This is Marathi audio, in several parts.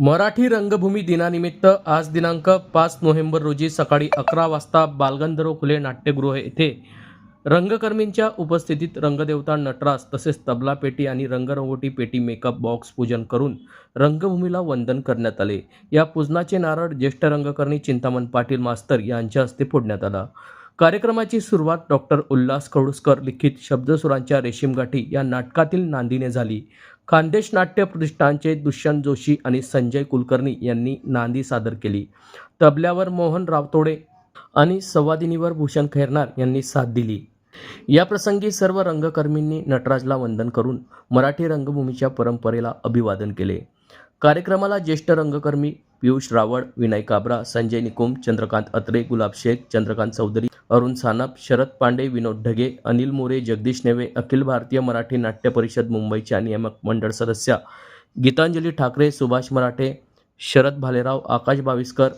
मराठी रंगभूमी दिनानिमित्त आज दिनांक पाच नोव्हेंबर रोजी सकाळी अकरा वाजता बालगंधर्व खुले नाट्यगृह येथे रंगकर्मींच्या उपस्थितीत रंगदेवता नटराज तसेच तबला पेटी आणि रंगरंगोटी पेटी मेकअप बॉक्स पूजन करून रंगभूमीला वंदन करण्यात आले. या पूजनाचे नारळ ज्येष्ठ रंगकर्मी चिंतामण पाटील मास्तर यांच्या हस्ते फोडण्यात आला. कार्यक्रमाची सुरुवात डॉक्टर उल्हास कौडुसकर लिखित शब्दसुरांच्या रेशीमगाठी या नाटकातील नांदीने झाली. खानदेश नाट्य प्रतिष्ठानचे दुष्यंत जोशी आणि संजय कुलकर्णी यांनी नांदी सादर केली. तबल्यावर मोहन रावतोडे आणि संवादिनीवर भूषण खैरनार यांनी साथ दिली. या प्रसंगी सर्व रंगकर्मींनी नटराजला वंदन करून मराठी रंगभूमीच्या परंपरेला अभिवादन केले. कार्यक्रमाला ज्येष्ठ रंगकर्मी पियुष रावळ विनय काबरा संजय निकुम चंद्रकांत अत्रे गुलाब शेख चंद्रकांत चौधरी अरुण सानप शरद पांडे विनोद ढगे अनिल मोरे जगदीश नेवे अखिल भारतीय मराठी नाट्य परिषद मुंबईच्या नियामक मंडळ सदस्या गीतांजली ठाकरे सुभाष मराठे शरद भालेराव आकाश बाविस्कर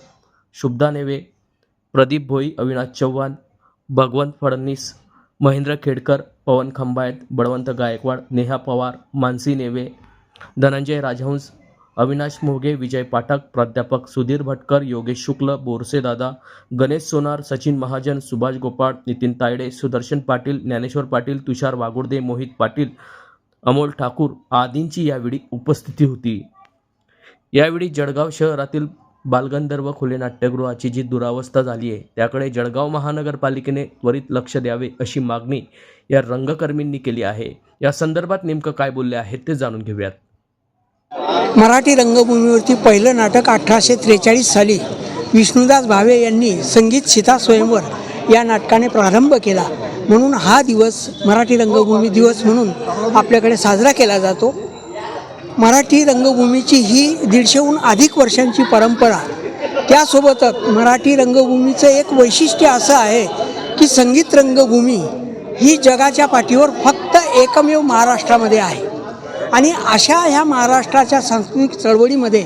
शुभदा नेवे प्रदीप भोई अविनाश चव्हाण भगवंत फडणवीस महेंद्र खेडकर पवन खंबायत बळवंत गायकवाड नेहा पवार मानसी नेवे धनंजय राजहंस अविनाश मोघे विजय पाठक प्राध्यापक सुधीर भटकर योगेश शुक्ल बोरसे दादा गणेश सोनार सचिन महाजन सुभाष गोपाळ नितीन तायडे सुदर्शन पाटील ज्ञानेश्वर पाटील तुषार वागुर्दे मोहित पाटील अमोल ठाकूर आदींची यावेळी उपस्थिती होती. यावेळी जळगाव शहरातील बालगंधर्व खुले नाट्यगृहाची जी दुरावस्था झाली आहे त्याकडे जळगाव महानगरपालिकेने त्वरित लक्ष द्यावे अशी मागणी या रंगकर्मींनी केली आहे. या संदर्भात नेमकं काय बोलले आहेत ते जाणून घेऊयात. मराठी रंगभूमीवरती पहिलं नाटक अठराशे त्रेचाळीस साली विष्णुदास भावे यांनी संगीत सीता स्वयंवर या नाटकाने प्रारंभ केला. म्हणून हा दिवस मराठी रंगभूमी दिवस म्हणून आपल्याकडे साजरा केला जातो. मराठी रंगभूमीची ही दीडशेहून अधिक वर्षांची परंपरा. त्यासोबतच मराठी रंगभूमीचं एक वैशिष्ट्य असं आहे की संगीत रंगभूमी ही जगाच्या पाठीवर फक्त एकमेव महाराष्ट्रामध्ये आहे. आणि अशा ह्या महाराष्ट्राच्या सांस्कृतिक चळवळीमध्ये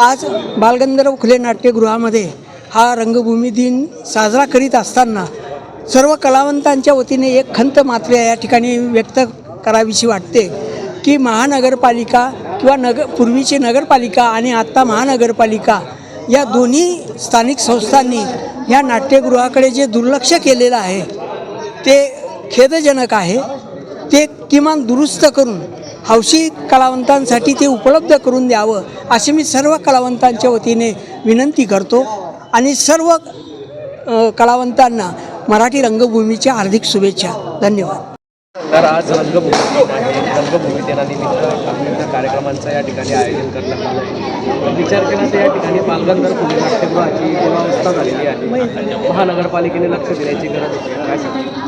आज बालगंधर्व खुले नाट्यगृहामध्ये हा रंगभूमी दिन साजरा करीत असताना सर्व कलावंतांच्या वतीने एक खंत मात्र या ठिकाणी व्यक्त करावीशी वाटते की महानगरपालिका किंवा नग पूर्वीची नगरपालिका आणि आत्ता महानगरपालिका या दोन्ही स्थानिक संस्थांनी ह्या नाट्यगृहाकडे जे दुर्लक्ष केलेलं आहे ते खेदजनक आहे ते किमान दुरुस्त करून हौशी कलावंतांसाठी ते उपलब्ध करून द्यावं अशी मी सर्व कलावंतांच्या वतीने विनंती करतो. आणि सर्व कलावंतांना मराठी रंगभूमीच्या हार्दिक शुभेच्छा. धन्यवाद. तर आज रंगभूमी आहे. रंगभूमी दिनानिमित्त विविध कार्यक्रमांचं या ठिकाणी आयोजन करण्यात आलं आहे. विचार केला तर या ठिकाणी बालगंधर पुणे नाट्यगृहाची दुरावस्था झालेली आहे. महानगरपालिकेने लक्ष देण्याची गरज होती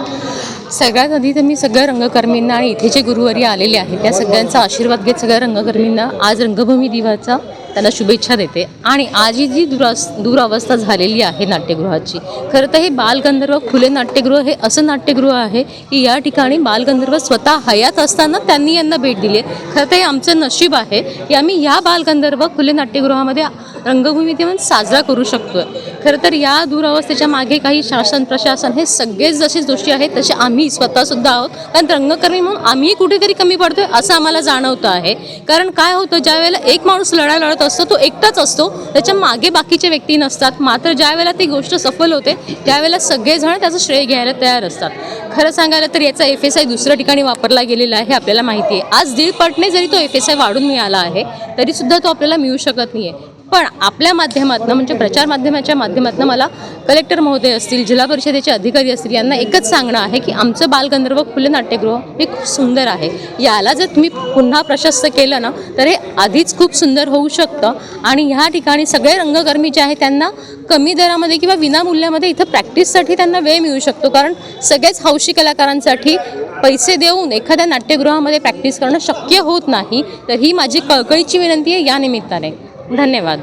सगळ्यात आधी तर मी सगळ्या रंगकर्मींना आणि इथे जे गुरुवारी आलेले आहेत त्या सगळ्यांचा आशीर्वाद घेत सगळ्या रंगकर्मींना आज रंगभूमी दिवाचा त्यांना शुभेच्छा देते. आणि आज ही जी दुरास दुरावस्था झालेली आहे नाट्यगृहाची खरं तर हे बालगंधर्व खुले नाट्यगृह हे असं नाट्यगृह आहे की या ठिकाणी बालगंधर्व स्वतः हयात असताना त्यांनी यांना भेट दिली आहे. खरं तर हे आमचं नशीब आहे की आम्ही या बालगंधर्व खुले नाट्यगृहामध्ये रंगभूमी दिन साजरा करू शकतो खरं तर या दुरावस्थेच्या मागे काही शासन प्रशासन हे सगळेच जसे दोषी आहेत तसे आम्ही स्वतःसुद्धा आहोत. कारण रंगकर्मी म्हणून आम्ही कुठेतरी कमी पडतोय असं आम्हाला जाणवतं आहे. कारण काय होतं ज्यावेळेला एक माणूस लढा लढत असतो तो एकटाच असतो. त्याच्यामागे बाकीचे व्यक्ती नसतात. मात्र ज्यावेळेला ती गोष्ट सफल होते त्यावेळेला सगळेजण त्याचं श्रेय घ्यायला तयार असतात. खरं सांगायला तर याचा एफ एस आय दुसऱ्या ठिकाणी वापरला गेलेला आहे हे आपल्याला माहिती आहे. आज दीड पटने जरी तो एफ एस आय वाढून मिळाला आहे तरीसुद्धा तो आपल्याला मिळू शकत नाही आहे पण आपल्या माध्यमातून म्हणजे प्रचार माध्यमाच्या माध्यमातून मला कलेक्टर महोदय असतील जिल्हा परिषदेचे अधिकारी असतील यांना एकच सांगणं आहे की आमचं बालगंधर्व खुले नाट्यगृह हे खूप सुंदर आहे. याला जर तुम्ही पुन्हा प्रशस्त केलं ना तर हे आधीच खूप सुंदर होऊ शकतं. आणि ह्या ठिकाणी सगळे रंगकर्मी जे आहेत त्यांना कमी दरामध्ये किंवा विनामूल्यामध्ये इथं प्रॅक्टिससाठी त्यांना वेळ मिळू शकतो. कारण सगळेच हौशी कलाकारांसाठी पैसे देऊन एखाद्या नाट्यगृहामध्ये प्रॅक्टिस करणं शक्य होत नाही. तर ही माझी कळकळीची विनंती आहे या निमित्ताने. धन्यवाद.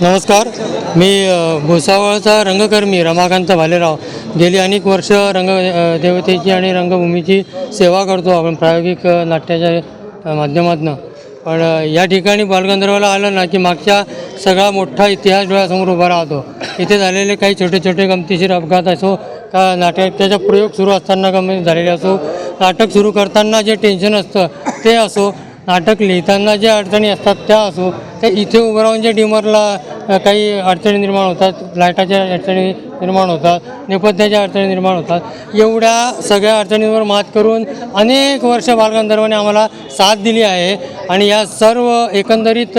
नमस्कार. मी भुसावळचा रंगकर्मी रमाकांत भालेराव. गेली अनेक वर्ष रंग देवतेची आणि रंगभूमीची सेवा करतो आपण प्रायोगिक नाट्याच्या माध्यमातून. पण या ठिकाणी बालगंधर्वाला आलं ना की मागच्या सगळा मोठा इतिहास डोळ्यासमोर उभा राहतो. इथे झालेले काही छोटे छोटे गमतीशीर अपघात असो का नाट्याचा प्रयोग सुरू असताना गमती झालेले असो नाटक सुरू करताना जे टेन्शन असतं ते असो नाटक लिहिताना ज्या अडचणी असतात त्या असो. त्या इथे उभं राहून जे डिमरला काही अडचणी निर्माण होतात लाईटाच्या अडचणी निर्माण होतात नेपथ्याच्या अडचणी निर्माण होतात एवढ्या सगळ्या अडचणींवर मात करून अनेक वर्ष बालगंधर्वाने आम्हाला साथ दिली आहे. आणि या सर्व एकंदरीत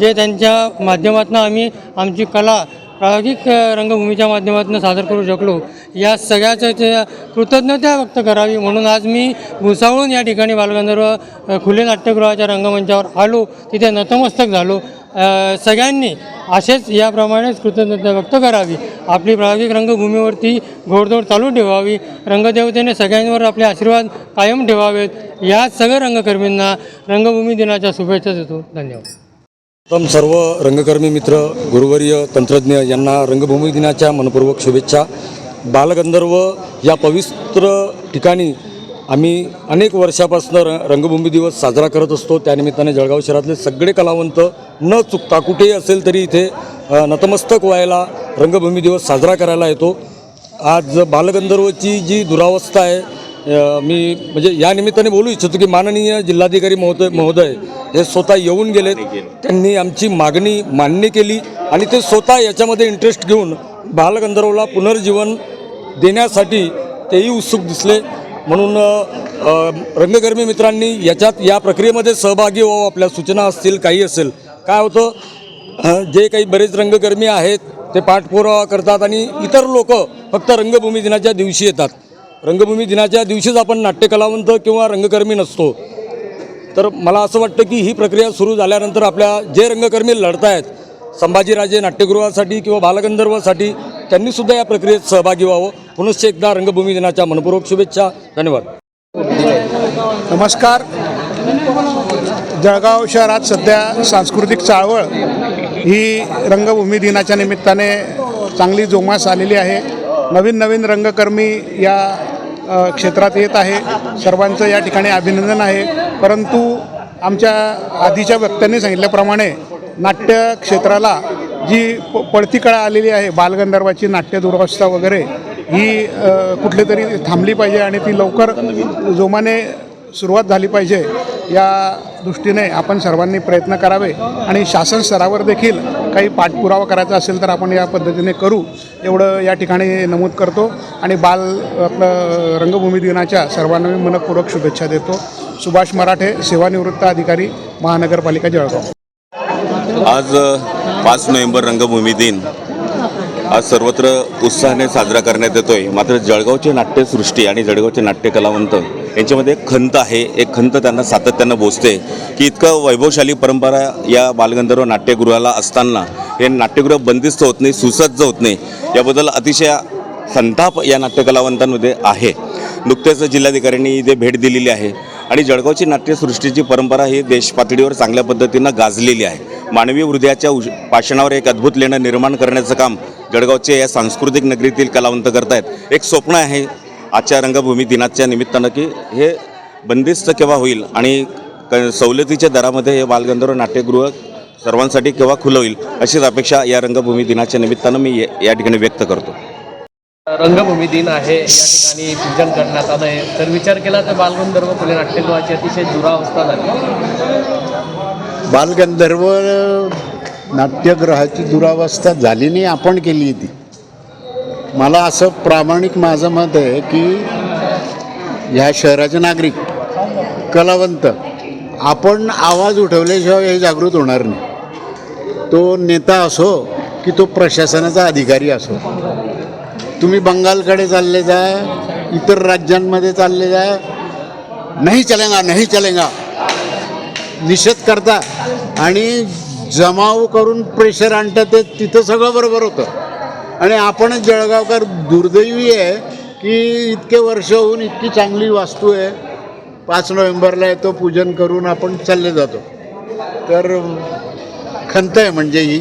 जे त्यांच्या माध्यमातून आम्ही आमची कला प्रायोगिक रंगभूमीच्या माध्यमातून सादर करू शकलो. या सगळ्याच्या कृतज्ञता व्यक्त करावी. म्हणून आज मी भुसावळून या ठिकाणी बालगंधर्व खुले नाट्यगृहाच्या रंगमंचावर आलो. तिथे नतमस्तक झालो. सगळ्यांनी असेच याप्रमाणेच कृतज्ञता व्यक्त करावी. आपली प्रायोगिक रंगभूमीवरती घोडदौड चालू ठेवावी. रंगदेवतेने सगळ्यांवर आपले आशीर्वाद कायम ठेवावेत. या सगळ्या रंगकर्मींना रंगभूमी दिनाच्या शुभेच्छा देतो. धन्यवाद. प्रथम सर्व रंगकर्मी मित्र गुरुवर्य तंत्रज्ञ यांना रंगभूमी दिनाच्या मनपूर्वक शुभेच्छा. बालगंधर्व या पवित्र ठिकाणी आम्ही अनेक वर्षापासून र रंगभूमी दिवस साजरा करत असतो. त्यानिमित्ताने जळगाव शहरातले सगळे कलावंत न चुकता कुठेही असेल तरी इथे नतमस्तक व्हायला रंगभूमी दिवस साजरा करायला येतो. आज बालगंधर्वची जी दुरावस्था आहे मी म्हणजे या निमित्ताने बोलू इच्छितो की माननीय जिल्हाधिकारी महोदय महोदय हे स्वतः येऊन गेलेत. त्यांनी आमची मागणी मान्य केली आणि ते स्वतः याच्यामध्ये इंटरेस्ट घेऊन बालगंधर्वला पुनर्जीवन देण्यासाठी तेही उत्सुक दिसले. म्हणून रंगकर्मी मित्रांनी याच्यात या प्रक्रियेमध्ये सहभागी व्हावं आपल्या सूचना असतील काही असेल. काय होतं जे काही बरेच रंगकर्मी आहेत ते पाठपुरावा करतात आणि इतर लोक फक्त रंगभूमी दिनाच्या दिवशी येतात. रंगभूमी दिनाच्या दिवशीच आपण नाट्यकलावंत किंवा रंगकर्मी नसतो. तर मला असं वाटतं की ही प्रक्रिया सुरू झाल्यानंतर आपल्या जे रंगकर्मी लढत आहेत संभाजीराजे नाट्यगृहासाठी किंवा बालगंधर्वासाठी त्यांनीसुद्धा या प्रक्रियेत सहभागी व्हावं. पुनश्च एकदा रंगभूमी दिनाच्या मनपूर्वक शुभेच्छा. धन्यवाद. नमस्कार. जळगाव शहरात सध्या सांस्कृतिक चळवळ ही रंगभूमी दिनाच्या निमित्ताने चांगली जोमास आलेली आहे. नवीन नवीन रंगकर्मी या क्षेत्रात येत आहे. सर्वांचं या ठिकाणी अभिनंदन आहे. परंतु आमच्या आधीच्या वक्त्यांनी सांगितल्याप्रमाणे नाट्य क्षेत्राला जी प पळती कळा आलेली आहे बालगंधर्वाची नाट्य दुरावस्था वगैरे ही कुठली तरी थांबली पाहिजे आणि ती लवकर जोमाने सुरुवात झाली पाहिजे. या दृष्टीने आपण सर्वांनी प्रयत्न करावे आणि शासन स्तरावर देखील काही पाठपुरावा करायचा असेल तर आपण या पद्धतीने करू. एवढं या ठिकाणी नमूद करतो आणि बाल आपलं रंगभूमी दिनाच्या सर्वांना मी मनपूर्वक शुभेच्छा देतो. सुभाष मराठे सेवानिवृत्त अधिकारी महानगरपालिका जळगाव. आज पाच नोव्हेंबर रंगभूमी दिन. आज सर्वत्र उत्साहाने साजरा करण्यात येतोय. मात्र जळगावची नाट्यसृष्टी आणि जळगावचे नाट्य कलावंत यांच्यामध्ये एक खंत आहे. एक खंत त्यांना सातत्यानं बोचते की इतकं वैभवशाली परंपरा या बालगंधर्व नाट्यगृहाला असताना हे नाट्यगृह बंदिस्त होत नाही सुसज्ज होत नाही याबद्दल अतिशय संताप या नाट्यकलावंतांमध्ये आहे. नुकतेच जिल्हाधिकाऱ्यांनी इथे भेट दिलेली आहे आणि जळगावची नाट्यसृष्टीची परंपरा ही देशपातळीवर चांगल्या पद्धतीनं गाजलेली आहे. मानवी हृदयाच्या उश पाषाणावर एक अद्भुत लेणं निर्माण करण्याचं काम जळगावचे या सांस्कृतिक नगरीतील कलावंत करतायत. एक स्वप्न आहे आजच्या रंगभूमी दिनाच्या निमित्तानं की हे बंदिस्त केव्हा होईल आणि क सवलतीच्या दरामध्ये हे बालगंधर्व नाट्यगृह सर्वांसाठी केव्हा खुलं होईल अशीच अपेक्षा या रंगभूमी दिनाच्या निमित्तानं मी या- ठिकाणी व्यक्त करतो. रंगभूमी दिन आहे. या ठिकाणी पूजन करण्यात आलं आहे तर विचार केला तर बालगंधर्व खुले नाट्यगृहाची अतिशय दुरावस्था झाली. बालगंधर्व नाट्यगृहाची दुरावस्था झाली नाही आपण केली ती. मला असं प्रामाणिक माझं मत आहे की ह्या शहराचे नागरिक कलावंत आपण आवाज उठवल्याशिवाय हे जागृत होणार नाही. तो नेता असो की तो प्रशासनाचा अधिकारी असो. तुम्ही बंगालकडे चालले जा इतर राज्यांमध्ये चालले जा नाही चलेगा नाही चलेगा निषेध करता आणि जमाव करून प्रेशर आणतं ते तिथं सगळं बरोबर होतं. आणि आपणच जळगावकर दुर्दैवी आहे की इतके वर्ष होऊन इतकी चांगली वास्तू आहे. पाच नोव्हेंबरला येतो पूजन करून आपण चालले जातो. तर खंत आहे म्हणजे ही.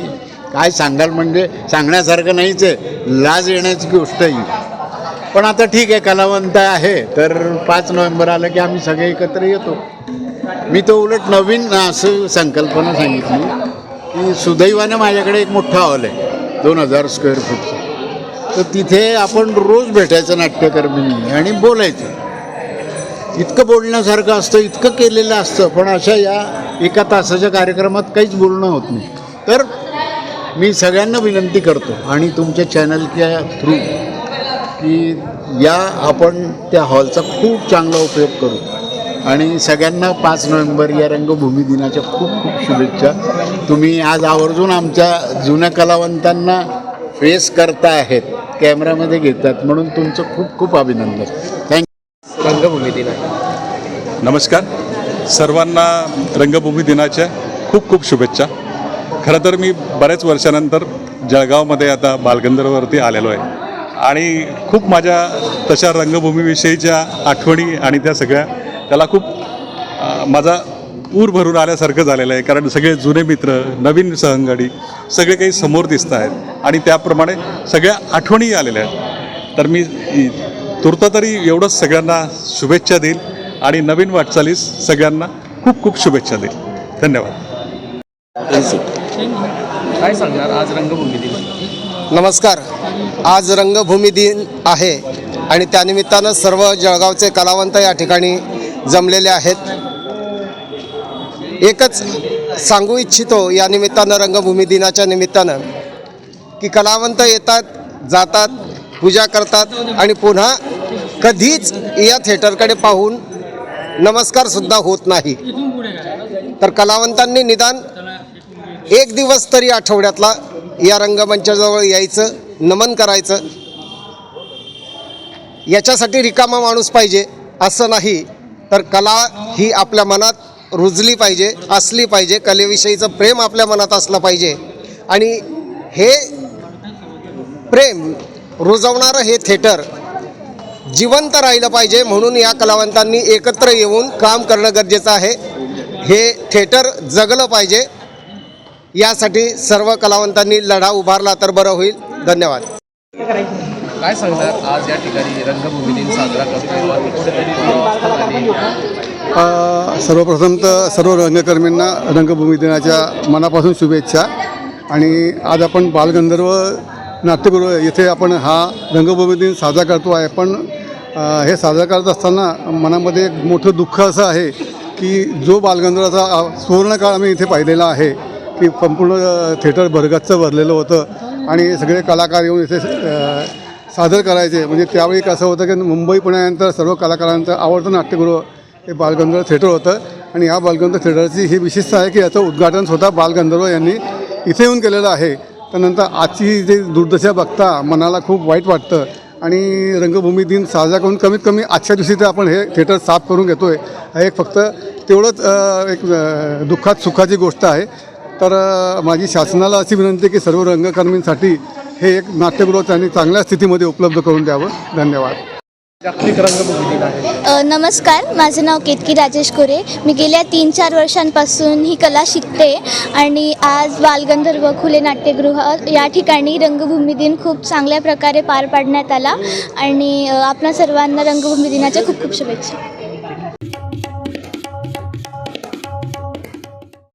काय सांगाल म्हणजे सांगण्यासारखं नाहीच आहे. लाज येण्याची गोष्ट ही. पण आता ठीक आहे कलावंत आहे. तर पाच नोव्हेंबर आलं की आम्ही सगळे एकत्र येतो. मी तो उलट नवीन असं संकल्पना सांगितली की सुदैवाने माझ्याकडे एक मोठा हॉल आहे. दोन हजार स्क्वेअर फूटचं तर तिथे आपण रोज भेटायचं नाट्यकर्मींनी आणि बोलायचं. इतकं बोलण्यासारखं असतं इतकं केलेलं असतं पण अशा या एका तासाच्या कार्यक्रमात काहीच बोलणं होत नाही. तर मी सगळ्यांना विनंती करतो आणि तुमच्या चॅनलच्या थ्रू की या आपण त्या हॉलचा खूप चांगला उपयोग करू. आणि सगळ्यांना पाच नोव्हेंबर या रंगभूमी दिनाच्या खूप खूप शुभेच्छा. तुम्ही आज आवर्जून आमच्या जुन्या कलावंतांना फेस करता आहेत कॅमेऱ्यामध्ये घेतात म्हणून तुमचं खूप खूप अभिनंदन. थँक्यू रंगभूमी दिन आहे. नमस्कार. सर्वांना रंगभूमी दिनाच्या खूप खूप शुभेच्छा. खरं तर मी बऱ्याच वर्षानंतर जळगावमध्ये आता बालगंधर्ववरती आलेलो आहे. आणि खूप माझ्या तशा रंगभूमीविषयीच्या आठवणी आणि त्या सगळ्या त्याला खूप माझा ऊर भरून आल्यासारखं झालेलं आहे. कारण सगळे जुने मित्र नवीन सहंगडी सगळे काही समोर दिसत आहेत. आणि त्याप्रमाणे सगळ्या आठवणीही आलेल्या आहेत. तर मी तूर्त तरी एवढंच सगळ्यांना शुभेच्छा देईल. आणि नवीन वाटचालीस सगळ्यांना खूप खूप शुभेच्छा देईल. धन्यवाद. काय सांगणार आज रंगभूमी दिन? नमस्कार. आज रंगभूमी दिन आहे. आणि त्यानिमित्तानं सर्व जळगावचे कलावंत या ठिकाणी जमलेले आहेत. एकच सांगू इच्छितो या निमित्तानं रंगभूमी दिनाच्या निमित्तानं की कलावंत येतात जातात पूजा करतात आणि पुन्हा कधीच या थिएटरकडे पाहून नमस्कारसुद्धा होत नाही. तर कलावंतांनी निदान एक दिवस तरी आठवड्यातला या रंगमंचाजवळ यायचं नमन करायचं. याच्यासाठी रिकामा माणूस पाहिजे असं नाही. तर कला ही आपल्या मनात रुजली पाहिजे असली पाहिजे. कलेविषयीचं प्रेम आपल्या मनात असलं पाहिजे. आणि हे प्रेम रुजवणारं हे थिएटर जिवंत राहिलं पाहिजे म्हणून या कलावंतांनी एकत्र येऊन काम करणं गरजेचं आहे. हे थिएटर जगलं पाहिजे. यासाठी सर्व कलावंतांनी लढा उभारला तर बरं होईल. धन्यवाद. काय सांगणार? आज या ठिकाणी रंगभूमी दिन साजरा करतो कुठेतरी सर्वप्रथम तर सर्व रंगकर्मींना रंगभूमी दिनाच्या मनापासून शुभेच्छा. आणि आज आपण बालगंधर्व नाट्यगृह येथे आपण हा रंगभूमी दिन साजरा करतो आहे. पण हे साजरा करत असताना मनामध्ये एक मोठं दुःख असं आहे की जो बालगंधर्वाचा सुवर्णकाळ आम्ही इथे पाहिलेला आहे की संपूर्ण थिएटर भरगच्च भरलेलं होतं. आणि सगळे कलाकार येऊन इथे सादर करायचे. म्हणजे त्यावेळी कसं होतं की मुंबई पुण्यानंतर सर्व कलाकारांचं आवडतं नाट्यगृह हे बालगंधर्व थिएटर होतं. आणि या बालगंधर्व थिएटरची ही विशेषता आहे की याचं उद्घाटन स्वतः बालगंधर्व यांनी इथे येऊन केलेलं आहे. त्यानंतर आजची जी दुर्दशा बघता मनाला खूप वाईट वाटतं. आणि रंगभूमी दिन साजरा करून कमीत कमी आजच्या दिवशी तर आपण हे थिएटर साफ करून घेतो आहे एक फक्त तेवढंच एक दुःखात सुखाची गोष्ट आहे. तर माझी शासनाला अशी विनंती आहे की सर्व रंगकर्मींसाठी हे एक नाट्यगृह त्यांनी चांगल्या स्थितीमध्ये उपलब्ध करून द्यावं. धन्यवाद. अ, नमस्कार. माझं नाव केतकी राजेश कोरे मी गेल्या तीन चार वर्षांपासून ही कला शिकते आणि आज बालगंधर्व खुले नाट्यगृह या ठिकाणी रंगभूमी दिन खूप चांगल्या प्रकारे पार पाडण्यात आला. आणि अ, आपणा सर्वांना रंगभूमी दिनाच्या खूप खूप शुभेच्छा.